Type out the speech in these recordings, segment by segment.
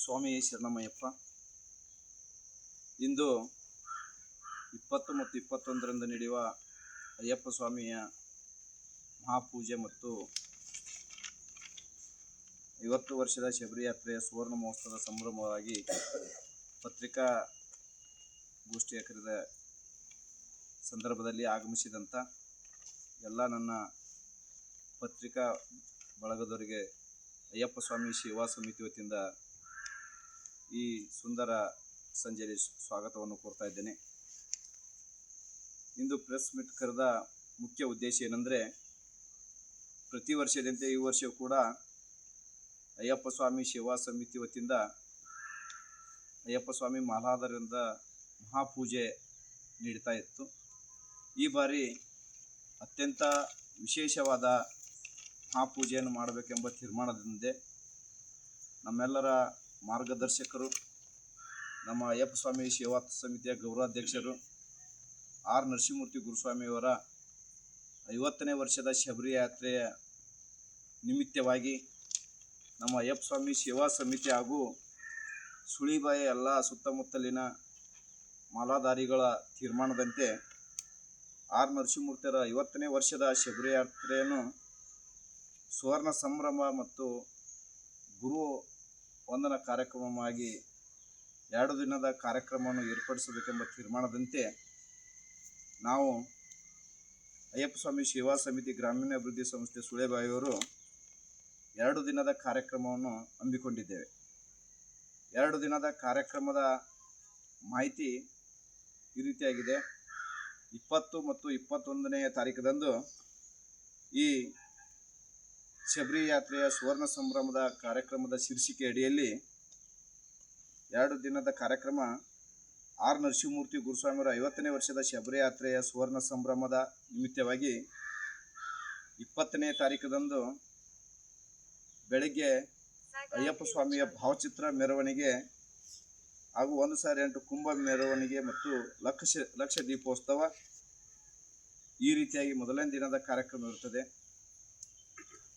ಸ್ವಾಮಿ ಶರಣಮಯ್ಯಪ್ಪ, ಇಂದು ಇಪ್ಪತ್ತು ಮತ್ತು ಇಪ್ಪತ್ತೊಂದರಿಂದ ನಡೆಯುವ ಅಯ್ಯಪ್ಪ ಸ್ವಾಮಿಯ ಮಹಾಪೂಜೆ ಮತ್ತು ಐವತ್ತು ವರ್ಷದ ಶಬರಿಯಾತ್ರೆಯ ಸುವರ್ಣ ಮಹೋತ್ಸವದ ಸಂಭ್ರಮವಾಗಿ ಪತ್ರಿಕಾ ಗೋಷ್ಠಿಯ ಕರೆದ ಸಂದರ್ಭದಲ್ಲಿ ಆಗಮಿಸಿದಂಥ ಎಲ್ಲ ನನ್ನ ಪತ್ರಿಕಾ ಬಳಗದವರಿಗೆ ಅಯ್ಯಪ್ಪ ಸ್ವಾಮಿ ಸೇವಾ ಸಮಿತಿ ವತಿಯಿಂದ ಈ ಸುಂದರ ಸಂಜೆಯಲ್ಲಿ ಸ್ವಾಗತವನ್ನು ಕೋರ್ತಾ ಇದ್ದೇನೆ. ಇಂದು ಪ್ರೆಸ್ ಮೀಟ್ ಕರೆದ ಮುಖ್ಯ ಉದ್ದೇಶ ಏನಂದರೆ, ಪ್ರತಿ ವರ್ಷದಂತೆ ಈ ವರ್ಷವೂ ಕೂಡ ಅಯ್ಯಪ್ಪ ಸ್ವಾಮಿ ಸೇವಾ ಸಮಿತಿ ವತಿಯಿಂದ ಅಯ್ಯಪ್ಪ ಸ್ವಾಮಿ ಮಾಲಾದರಿಂದ ಮಹಾಪೂಜೆ ನೀಡ್ತಾ ಇತ್ತು. ಈ ಬಾರಿ ಅತ್ಯಂತ ವಿಶೇಷವಾದ ಮಹಾಪೂಜೆಯನ್ನು ಮಾಡಬೇಕೆಂಬ ತೀರ್ಮಾನದಿಂದ ನಮ್ಮೆಲ್ಲರ ಮಾರ್ಗದರ್ಶಕರು, ನಮ್ಮ ಅಯ್ಯಪ್ಪ ಸ್ವಾಮಿ ಸೇವಾ ಸಮಿತಿಯ ಗೌರವಾಧ್ಯಕ್ಷರು ಆರ್ ನರಸಿಂಹಮೂರ್ತಿ ಗುರುಸ್ವಾಮಿಯವರ ಐವತ್ತನೇ ವರ್ಷದ ಶಬರಿಯಾತ್ರೆಯ ನಿಮಿತ್ತವಾಗಿ ನಮ್ಮ ಅಯ್ಯಪ್ಪ ಸ್ವಾಮಿ ಸೇವಾ ಸಮಿತಿ ಹಾಗೂ ಸುಳಿಬಾಯಿ ಎಲ್ಲ ಸುತ್ತಮುತ್ತಲಿನ ಮಾಲಾಧಾರಿಗಳ ತೀರ್ಮಾನದಂತೆ ಆರ್ ನರಸಿಂಹಮೂರ್ತಿಯರ ಐವತ್ತನೇ ವರ್ಷದ ಶಬರಿಯಾತ್ರೆಯನ್ನು ಸುವರ್ಣ ಸಂಭ್ರಮ ಮತ್ತು ಗುರು ವಂದನ ಕಾರ್ಯಕ್ರಮವಾಗಿ ಎರಡು ದಿನದ ಕಾರ್ಯಕ್ರಮವನ್ನು ಏರ್ಪಡಿಸಬೇಕೆಂಬ ತೀರ್ಮಾನದಂತೆ ನಾವು ಅಯ್ಯಪ್ಪ ಸ್ವಾಮಿ ಸೇವಾ ಸಮಿತಿ ಗ್ರಾಮೀಣ ಅಭಿವೃದ್ಧಿ ಸಂಸ್ಥೆ ಸುಳೆಬಾಯಿಯವರು ಎರಡು ದಿನದ ಕಾರ್ಯಕ್ರಮವನ್ನು ಹಮ್ಮಿಕೊಂಡಿದ್ದೇವೆ. ಎರಡು ದಿನದ ಕಾರ್ಯಕ್ರಮದ ಮಾಹಿತಿ ಈ ರೀತಿಯಾಗಿದೆ. ಇಪ್ಪತ್ತು ಮತ್ತು ಇಪ್ಪತ್ತೊಂದನೆಯ ತಾರೀಕದಂದು ಈ ಶಬರಿ ಯಾತ್ರೆಯ ಸುವರ್ಣ ಸಂಭ್ರಮದ ಕಾರ್ಯಕ್ರಮದ ಶೀರ್ಷಿಕೆ ಅಡಿಯಲ್ಲಿ ಎರಡು ದಿನದ ಕಾರ್ಯಕ್ರಮ ಆರ್ ನರಸಿಂಹಮೂರ್ತಿ ಗುರುಸ್ವಾಮಿಯವರ ಐವತ್ತನೇ ವರ್ಷದ ಶಬರಿ ಯಾತ್ರೆಯ ಸುವರ್ಣ ಸಂಭ್ರಮದ ನಿಮಿತ್ತವಾಗಿ ಇಪ್ಪತ್ತನೇ ತಾರೀಕದಂದು ಬೆಳಗ್ಗೆ ಅಯ್ಯಪ್ಪ ಸ್ವಾಮಿಯ ಭಾವಚಿತ್ರ ಮೆರವಣಿಗೆ ಹಾಗೂ ಒಂದು ಸಾವಿರ ಎಂಟು ಕುಂಭ ಮೆರವಣಿಗೆ ಮತ್ತು ಲಕ್ಷ ಲಕ್ಷ ದೀಪೋತ್ಸವ ಈ ರೀತಿಯಾಗಿ ಮೊದಲನೇ ದಿನದ ಕಾರ್ಯಕ್ರಮ ಇರುತ್ತದೆ.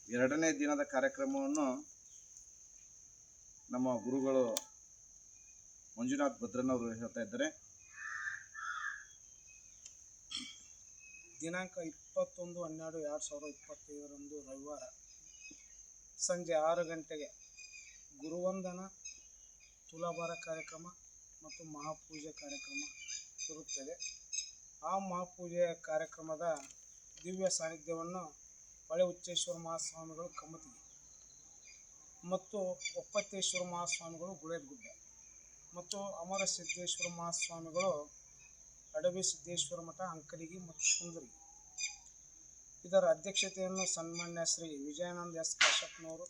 ಎರಡನೇ ದಿನದ ಕಾರ್ಯಕ್ರಮವನ್ನು ನಮ್ಮ ಗುರುಗಳು ಮಂಜುನಾಥ್ ಭದ್ರನವರು ಹೇಳ್ತಾ ಇದ್ದಾರೆ. ದಿನಾಂಕ ಇಪ್ಪತ್ತೊಂದು ಹನ್ನೆರಡು ಎರಡು ಸಾವಿರದ ಇಪ್ಪತ್ತೈದರಂದು ರವಿವಾರ ಸಂಜೆ ಆರು ಗಂಟೆಗೆ ಗುರುವಂದನ, ತುಲಾಭಾರ ಕಾರ್ಯಕ್ರಮ ಮತ್ತು ಮಹಾಪೂಜೆ ಕಾರ್ಯಕ್ರಮ ಇರುತ್ತದೆ. ಆ ಮಹಾಪೂಜೆ ಕಾರ್ಯಕ್ರಮದ ದಿವ್ಯ ಸಾನ್ನಿಧ್ಯವನ್ನು ಹೊಳೆ ಹುಚ್ಚೇಶ್ವರ ಮಹಾಸ್ವಾಮಿಗಳು ಕಮ್ಮತಿಗೆ. ಮತ್ತು ಒಪ್ಪತ್ತೇಶ್ವರ ಮಹಾಸ್ವಾಮಿಗಳು ಗುಳೇದಗುಡ್ಡ. ಮತ್ತು ಅಮರ ಸಿದ್ದೇಶ್ವರ ಮಹಾಸ್ವಾಮಿಗಳು ಅಡವಿ ಸಿದ್ದೇಶ್ವರ ಮಠ ಅಂಕಲಿಗಿ ಮತ್ತು ಸುಂದರಿ ಇದರ ಅಧ್ಯಕ್ಷತೆಯನ್ನು ಸನ್ಮಾನ್ಯ ಶ್ರೀ ವಿಜಯಾನಂದ ಎಸ್ ಕಾಶಪ್ಪನವರು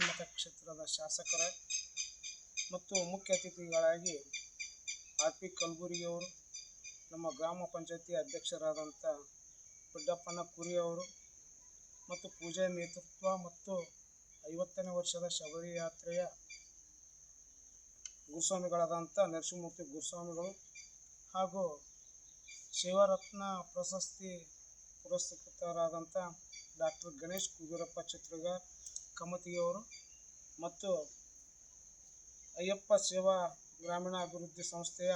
ಮಠ ಕ್ಷೇತ್ರದ ಶಾಸಕರ ಮತ್ತು ಮುಖ್ಯ ಅತಿಥಿಗಳಾಗಿ ಆರ್ ಪಿ ಕಲಬುರ್ಗಿಯವರು ನಮ್ಮ ಗ್ರಾಮ ಪಂಚಾಯತಿ ಅಧ್ಯಕ್ಷರಾದಂಥ ದೊಡ್ಡಪ್ಪನ ಕುರಿಯವರು ಮತ್ತು ಪೂಜೆ ನೇತೃತ್ವ ಮತ್ತು ಐವತ್ತನೇ ವರ್ಷದ ಶಬರಿ ಯಾತ್ರೆಯ ಗುರುಸ್ವಾಮಿಗಳಾದಂಥ ನರಸಿಂಹಮೂರ್ತಿ ಗುರುಸ್ವಾಮಿಗಳು ಹಾಗೂ ಶಿವರತ್ನ ಪ್ರಶಸ್ತಿ ಪುರಸ್ಕೃತರಾದಂಥ ಡಾಕ್ಟರ್ ಗಣೇಶ್ ಕುಗೂರಪ್ಪ ಚಿತ್ರಗ ಕಮತಿಯವರು ಮತ್ತು ಅಯ್ಯಪ್ಪ ಸೇವಾ ಗ್ರಾಮೀಣ ಅಭಿವೃದ್ಧಿ ಸಂಸ್ಥೆಯ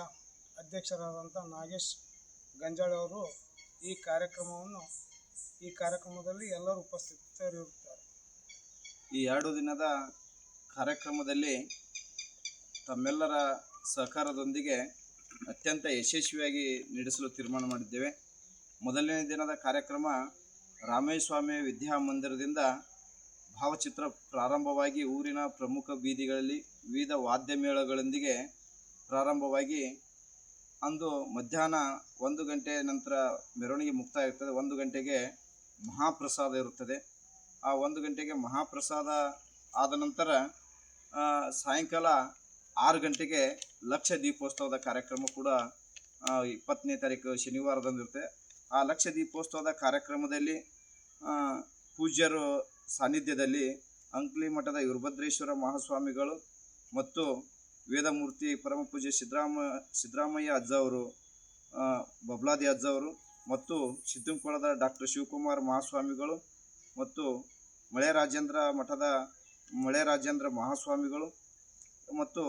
ಅಧ್ಯಕ್ಷರಾದಂಥ ನಾಗೇಶ್ ಗಂಜಾಳವರು ಈ ಕಾರ್ಯಕ್ರಮವನ್ನು ಈ ಕಾರ್ಯಕ್ರಮದಲ್ಲಿ ಎಲ್ಲರೂ ಉಪಸ್ಥಿತರಿರುತ್ತಾರೆ. ಈ ಎರಡು ದಿನದ ಕಾರ್ಯಕ್ರಮದಲ್ಲಿ ತಮ್ಮೆಲ್ಲರ ಸಹಕಾರದೊಂದಿಗೆ ಅತ್ಯಂತ ಯಶಸ್ವಿಯಾಗಿ ನಡೆಸಲು ತೀರ್ಮಾನ ಮಾಡಿದ್ದೇವೆ. ಮೊದಲನೇ ದಿನದ ಕಾರ್ಯಕ್ರಮ ರಾಮೇಸ್ವಾಮಿ ವಿದ್ಯಾಮಂದಿರದಿಂದ ಭಾವಚಿತ್ರ ಪ್ರಾರಂಭವಾಗಿ ಊರಿನ ಪ್ರಮುಖ ಬೀದಿಗಳಲ್ಲಿ ವಿವಿಧ ವಾದ್ಯ ಮೇಳಗಳೊಂದಿಗೆ ಪ್ರಾರಂಭವಾಗಿ ಅಂದು ಮಧ್ಯಾಹ್ನ ಒಂದು ಗಂಟೆ ನಂತರ ಮೆರವಣಿಗೆ ಮುಕ್ತಾಯ ಆಗ್ತದೆ ಒಂದು ಗಂಟೆಗೆ ಮಹಾಪ್ರಸಾದ ಇರುತ್ತದೆ. ಆ ಒಂದು ಗಂಟೆಗೆ ಮಹಾಪ್ರಸಾದ ಆದ ನಂತರ ಸಾಯಂಕಾಲ ಆರು ಗಂಟೆಗೆ ಲಕ್ಷ ದೀಪೋತ್ಸವದ ಕಾರ್ಯಕ್ರಮ ಕೂಡ ಇಪ್ಪತ್ತನೇ ತಾರೀಕು ಶನಿವಾರದಂದು ಇರುತ್ತೆ. ಆ ಲಕ್ಷ ದೀಪೋತ್ಸವದ ಕಾರ್ಯಕ್ರಮದಲ್ಲಿ ಪೂಜ್ಯರು ಸಾನ್ನಿಧ್ಯದಲ್ಲಿ ಅಂಕ್ಲಿ ಮಠದ ವೀರಭದ್ರೇಶ್ವರ ಮಹಾಸ್ವಾಮಿಗಳು ಮತ್ತು ವೇದಮೂರ್ತಿ ಪರಮ ಪೂಜೆ ಸಿದ್ದರಾಮ ಸಿದ್ದರಾಮಯ್ಯ ಅಜ್ಜ ಅವರು ಬಬ್ಲಾದಿ ಅಜ್ಜ ಅವರು ಮತ್ತು ಸಿದ್ದಂಕೊಳದ ಡಾಕ್ಟರ್ ಶಿವಕುಮಾರ್ ಮಹಾಸ್ವಾಮಿಗಳು ಮತ್ತು ಮಳೆ ರಾಜೇಂದ್ರ ಮಠದ ಮಳೆ ರಾಜೇಂದ್ರ ಮಹಾಸ್ವಾಮಿಗಳು ಮತ್ತು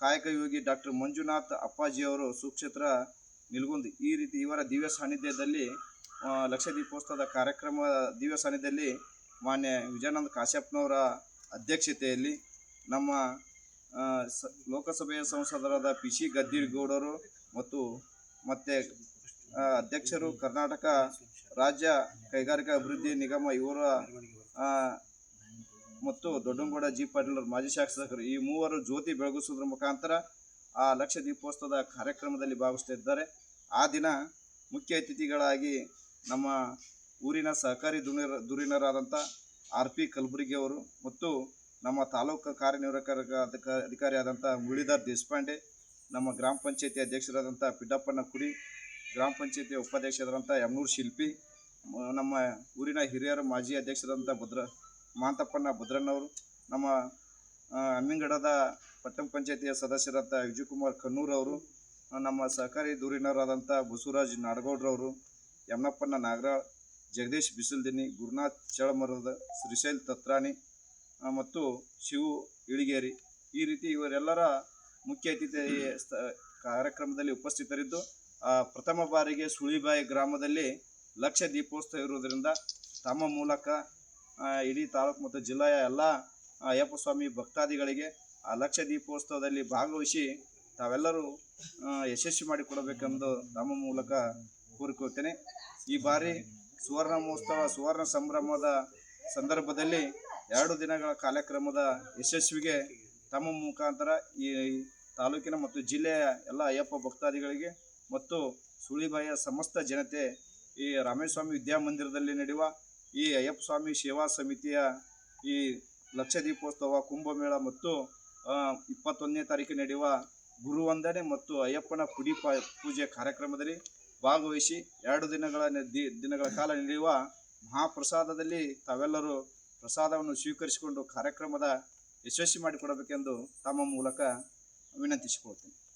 ಕಾಯಕ ಯೋಗಿ ಡಾಕ್ಟರ್ ಮಂಜುನಾಥ್ ಅಪ್ಪಾಜಿಯವರು ಸುಕ್ಷೇತ್ರ ನಿಲ್ಗುಂದಿ. ಈ ರೀತಿ ಇವರ ದಿವ್ಯ ಸಾನ್ನಿಧ್ಯದಲ್ಲಿ ಲಕ್ಷ ದೀಪೋತ್ಸವದ ಕಾರ್ಯಕ್ರಮ ದಿವ್ಯ ಸಾನ್ನಿಧ್ಯದಲ್ಲಿ ಮಾನ್ಯ ವಿಜಯಾನಂದ ಕಾಶ್ಯಪ್ನವರ ಅಧ್ಯಕ್ಷತೆಯಲ್ಲಿ ನಮ್ಮ ಲೋಕಸಭೆಯ ಸಂಸದರಾದ ಪಿ ಸಿ ಗದ್ದಿಗೌಡರು ಮತ್ತು ಮತ್ತು ಅಧ್ಯಕ್ಷರು ಕರ್ನಾಟಕ ರಾಜ್ಯ ಕೈಗಾರಿಕಾ ಅಭಿವೃದ್ಧಿ ನಿಗಮ, ಇವರ ಮತ್ತು ದೊಡ್ಡಂಗೌಡ ಜಿ ಪಾಟೀಲ್ ಮಾಜಿ ಶಾಸಕರು, ಈ ಮೂವರು ಜ್ಯೋತಿ ಬೆಳಗಿಸುವುದರ ಮುಖಾಂತರ ಆ ಲಕ್ಷ ದೀಪೋತ್ಸವದ ಕಾರ್ಯಕ್ರಮದಲ್ಲಿ ಭಾಗವಹಿಸುತ್ತಿದ್ದಾರೆ ಆ ದಿನ ಮುಖ್ಯ ಅತಿಥಿಗಳಾಗಿ ನಮ್ಮ ಊರಿನ ಸಹಕಾರಿ ದುರಿನ ಧುರೀಣರಾದಂಥ ಆರ್ ಪಿ ಕಲಬುರ್ಗಿ ಅವರು ಮತ್ತು ನಮ್ಮ ತಾಲೂಕು ಕಾರ್ಯನಿರ್ವಾಹಕ ಅಧಿಕಾರಿ ಅಧಿಕಾರಿಯಾದಂಥ ಮುರಳೀಧರ್ ದೇಶಪಾಂಡೆ, ನಮ್ಮ ಗ್ರಾಮ ಪಂಚಾಯತಿ ಅಧ್ಯಕ್ಷರಾದಂಥ ಪಿಡ್ಡಪ್ಪನ ಕುರಿ ಗ್ರಾಮ ಪಂಚಾಯತಿ ಉಪಾಧ್ಯಕ್ಷರಾದಂಥ ಯಮನೂರು ಶಿಲ್ಪಿ, ನಮ್ಮ ಊರಿನ ಹಿರಿಯರ, ಮಾಜಿ ಅಧ್ಯಕ್ಷರಾದಂಥ ಭದ್ರ, ಮಾಂತಪ್ಪನ ಭದ್ರಣ್ಣವರು, ನಮ್ಮ ಅಮ್ಮಿಂಗಡದ ಪಟ್ಟಣ ಪಂಚಾಯತಿಯ ಸದಸ್ಯರಾದ ವಿಜಯಕುಮಾರ್ ಕನ್ನೂರ್ ಅವರು ನಮ್ಮ ಸಹಕಾರಿ ದೂರಿನವರಾದಂಥ ಬಸವರಾಜ್ ನಾಡಗೌಡ್ರವರು, ಯಮನಪ್ಪನ ನಾಗರಾಳ್, ಜಗದೀಶ್ ಬಿಸಿಲ್ದಿನಿ, ಗುರುನಾಥ್ ಚಳಮರದ ಶ್ರೀಶೈಲ್ ತತ್ರಾಣಿ ಮತ್ತು ಶಿವು ಇಳಿಗೇರಿ. ಈ ರೀತಿ ಇವರೆಲ್ಲರ ಮುಖ್ಯ ಅತಿಥಿ ಕಾರ್ಯಕ್ರಮದಲ್ಲಿ ಉಪಸ್ಥಿತರಿದ್ದು ಪ್ರಥಮ ಬಾರಿಗೆ ಸುಳಿಬಾಯಿ ಗ್ರಾಮದಲ್ಲಿ ಲಕ್ಷ ದೀಪೋತ್ಸವ ಇರುವುದರಿಂದ ತಮ್ಮ ಮೂಲಕ ಇಡೀ ತಾಲೂಕು ಮತ್ತು ಜಿಲ್ಲೆಯ ಎಲ್ಲ ಅಯ್ಯಪ್ಪ ಸ್ವಾಮಿ ಭಕ್ತಾದಿಗಳಿಗೆ ಆ ಲಕ್ಷ ದೀಪೋತ್ಸವದಲ್ಲಿ ಭಾಗವಹಿಸಿ ತಾವೆಲ್ಲರೂ ಯಶಸ್ವಿ ಮಾಡಿಕೊಡಬೇಕೆಂದು ತಮ್ಮ ಮೂಲಕ ಕೋರಿಕೊಳ್ತೇನೆ. ಈ ಬಾರಿ ಸುವರ್ಣ ಮಹೋತ್ಸವ ಸುವರ್ಣ ಸಂಭ್ರಮದ ಸಂದರ್ಭದಲ್ಲಿ ಎರಡು ದಿನಗಳ ಕಾರ್ಯಕ್ರಮದ ಯಶಸ್ವಿಗೆ ತಮ್ಮ ಮುಖಾಂತರ ಈ ತಾಲೂಕಿನ ಮತ್ತು ಜಿಲ್ಲೆಯ ಎಲ್ಲ ಅಯ್ಯಪ್ಪ ಭಕ್ತಾದಿಗಳಿಗೆ ಮತ್ತು ಸುಳಿಬಾಯ ಸಮಸ್ತ ಜನತೆ ಈ ರಾಮೇಶ್ವಾಮಿ ವಿದ್ಯಾಮಂದಿರದಲ್ಲಿ ನಡೆಯುವ ಈ ಅಯ್ಯಪ್ಪ ಸ್ವಾಮಿ ಸೇವಾ ಸಮಿತಿಯ ಈ ಲಕ್ಷ ದೀಪೋತ್ಸವ ಕುಂಭಮೇಳ ಮತ್ತು ಇಪ್ಪತ್ತೊಂದನೇ ತಾರೀಕು ನಡೆಯುವ ಗುರುವಂದನೆ ಮತ್ತು ಅಯ್ಯಪ್ಪನ ಪುಡಿ ಪೂಜೆ ಕಾರ್ಯಕ್ರಮದಲ್ಲಿ ಭಾಗವಹಿಸಿ ಎರಡು ದಿನಗಳ ದಿನಗಳ ಕಾಲ ನಡೆಯುವ ಮಹಾಪ್ರಸಾದದಲ್ಲಿ ತಾವೆಲ್ಲರೂ ಪ್ರಸಾದವನ್ನು ಸ್ವೀಕರಿಸಿಕೊಂಡು ಕಾರ್ಯಕ್ರಮದ ಯಶಸ್ವಿ ಮಾಡಿಕೊಡಬೇಕೆಂದು ತಮ್ಮ ಮೂಲಕ ವಿನಂತಿಸಿಕೊಳ್ತೇನೆ.